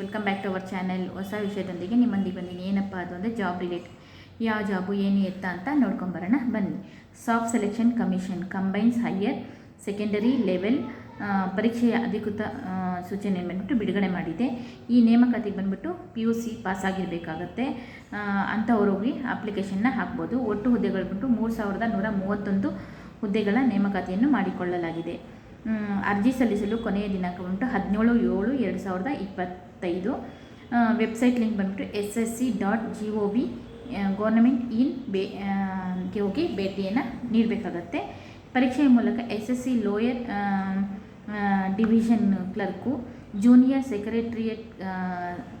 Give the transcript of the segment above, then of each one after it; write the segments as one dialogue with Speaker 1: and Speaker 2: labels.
Speaker 1: Welcome back to our channel ಹೊಸ ವಿಷಯದೊಂದಿಗೆ ನಿಮ್ಮೊಂದಿಗೆ ಬಂದಿನಿ. ಏನಪ್ಪ ಅದು ಅಂದರೆ ಜಾಬ್ ರಿಲೇಟ್ ಯಾವ ಜಾಬು ಏನು ಎತ್ತ ಅಂತ ನೋಡ್ಕೊಂಬರೋಣ ಬನ್ನಿ. Soft selection commission combines higher secondary level ಪರೀಕ್ಷೆಯ ಅಧಿಕೃತ ಸೂಚನೆ ಬಂದ್ಬಿಟ್ಟು ಬಿಡುಗಡೆ ಮಾಡಿದೆ. ಈ ನೇಮಕಾತಿಗೆ ಬಂದ್ಬಿಟ್ಟು ಪಿ ಯು ಸಿ ಪಾಸ್ ಆಗಿರಬೇಕಾಗತ್ತೆ. ಅಂಥವ್ರು ಹೋಗಿ ಅಪ್ಲಿಕೇಶನ್ನ ಹಾಕ್ಬೋದು. ಒಟ್ಟು ಹುದ್ದೆಗಳು ಬಿಟ್ಟು ಮೂರು ಸಾವಿರದ ನೂರ ಮೂವತ್ತೊಂದು ಹುದ್ದೆಗಳ ನೇಮಕಾತಿಯನ್ನು ಮಾಡಿಕೊಳ್ಳಲಾಗಿದೆ. ಅರ್ಜಿ ಸಲ್ಲಿಸಲು ಕೊನೆಯ ದಿನಾಂಕ ಬಂದ್ಬಿಟ್ಟು ಹದಿನೇಳು ಏಳು ಎರಡು ಸಾವಿರದ ಇಪ್ಪತ್ತೈದು. ವೆಬ್ಸೈಟ್ ಲಿಂಕ್ ಬಂದ್ಬಿಟ್ಟು S S C dot G O V government in ಬೇ ಹೋಗಿ ಭೇಟಿಯನ್ನು ನೀಡಬೇಕಾಗತ್ತೆ. ಪರೀಕ್ಷೆಯ ಮೂಲಕ S S C lower division clerk junior secretariat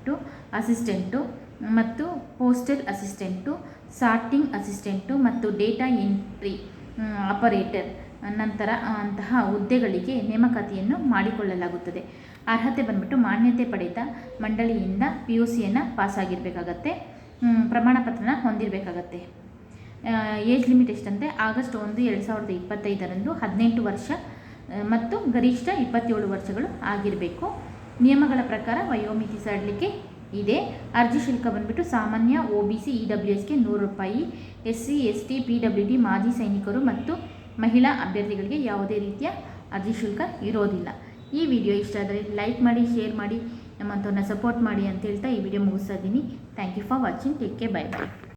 Speaker 1: to assistant ಮತ್ತು ಪೋಸ್ಟಲ್ ಅಸಿಸ್ಟೆಂಟು ಸಾರ್ಟಿಂಗ್ ಅಸಿಸ್ಟೆಂಟು ಮತ್ತು ಡೇಟಾ ಎಂಟ್ರಿ ಆಪರೇಟರ್ ನಂತರ ಅಂತಹ ಹುದ್ದೆಗಳಿಗೆ ನೇಮಕಾತಿಯನ್ನು ಮಾಡಿಕೊಳ್ಳಲಾಗುತ್ತದೆ. ಅರ್ಹತೆ ಬಂದ್ಬಿಟ್ಟು ಮಾನ್ಯತೆ ಪಡೆದ ಮಂಡಳಿಯಿಂದ ಪಿ ಯು ಸಿಯನ್ನು ಪಾಸಾಗಿರಬೇಕಾಗತ್ತೆ. ಪ್ರಮಾಣ ಪತ್ರನ ಹೊಂದಿರಬೇಕಾಗತ್ತೆ. ಏಜ್ ಲಿಮಿಟ್ ಎಷ್ಟಂತೆ? ಆಗಸ್ಟ್ ಒಂದು, ಎರಡು ಸಾವಿರದ ಇಪ್ಪತ್ತೈದರಂದು ಹದಿನೆಂಟು ವರ್ಷ ಮತ್ತು ಗರಿಷ್ಠ ಇಪ್ಪತ್ತೇಳು ವರ್ಷಗಳು ಆಗಿರಬೇಕು. ನಿಯಮಗಳ ಪ್ರಕಾರ ವಯೋಮಿತಿ ಸಡಲಿಕೆ ಇದೆ. ಅರ್ಜಿ ಶುಲ್ಕ ಬಂದ್ಬಿಟ್ಟು ಸಾಮಾನ್ಯ O B C E W ಎಸ್ಗೆ ನೂರು ರೂಪಾಯಿ S C S T P W D ಮಾಜಿ ಸೈನಿಕರು ಮತ್ತು ಮಹಿಳಾ ಅಭ್ಯರ್ಥಿಗಳಿಗೆ ಯಾವುದೇ ರೀತಿಯ ಅರ್ಜಿ ಶುಲ್ಕ ಇರೋದಿಲ್ಲ. ಈ ವಿಡಿಯೋ ಇಷ್ಟ ಆದರೆ ಲೈಕ್ ಮಾಡಿ, ಶೇರ್ ಮಾಡಿ, ನಮ್ಮಂಥವ್ರನ್ನ ಸಪೋರ್ಟ್ ಮಾಡಿ ಅಂತ ಹೇಳ್ತಾ ಈ ವಿಡಿಯೋ ಮುಗಿಸ್ತಾ ಇದ್ದೀನಿ. Thank you for watching. Take care. Bye bye